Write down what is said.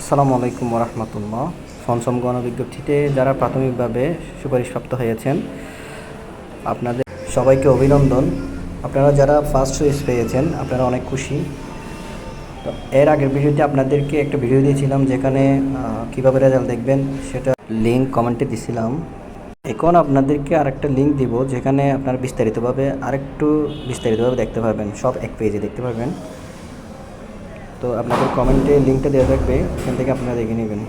আসসালামু আলাইকুম রহমতুল্লাহ পঞ্চম গণবিজ্ঞপ্তিতে যারা প্রাথমিকভাবে সুপারিশপ্রাপ্ত হয়েছেন, আপনাদের সবাইকে অভিনন্দন। আপনারা যারা ফার্স্ট চয়েস পেয়েছেন, আপনারা অনেক খুশি। তো এর আগের ভিডিওতে আপনাদেরকে একটা ভিডিও দিয়েছিলাম যেখানে কীভাবে রেজাল্ট দেখবেন সেটা লিঙ্ক কমেন্টে দিছিলাম। এখন আপনাদেরকে আরেকটা লিঙ্ক দিব যেখানে আপনারা বিস্তারিতভাবে আরেকটু বিস্তারিতভাবে দেখতে পারবেন। সব এক পেজে দেখতে পারবেন। তো আপনাদের কমেন্টে লিঙ্কটা দেওয়া থাকবে সেখান থেকে আপনারা দেখে নেবেন।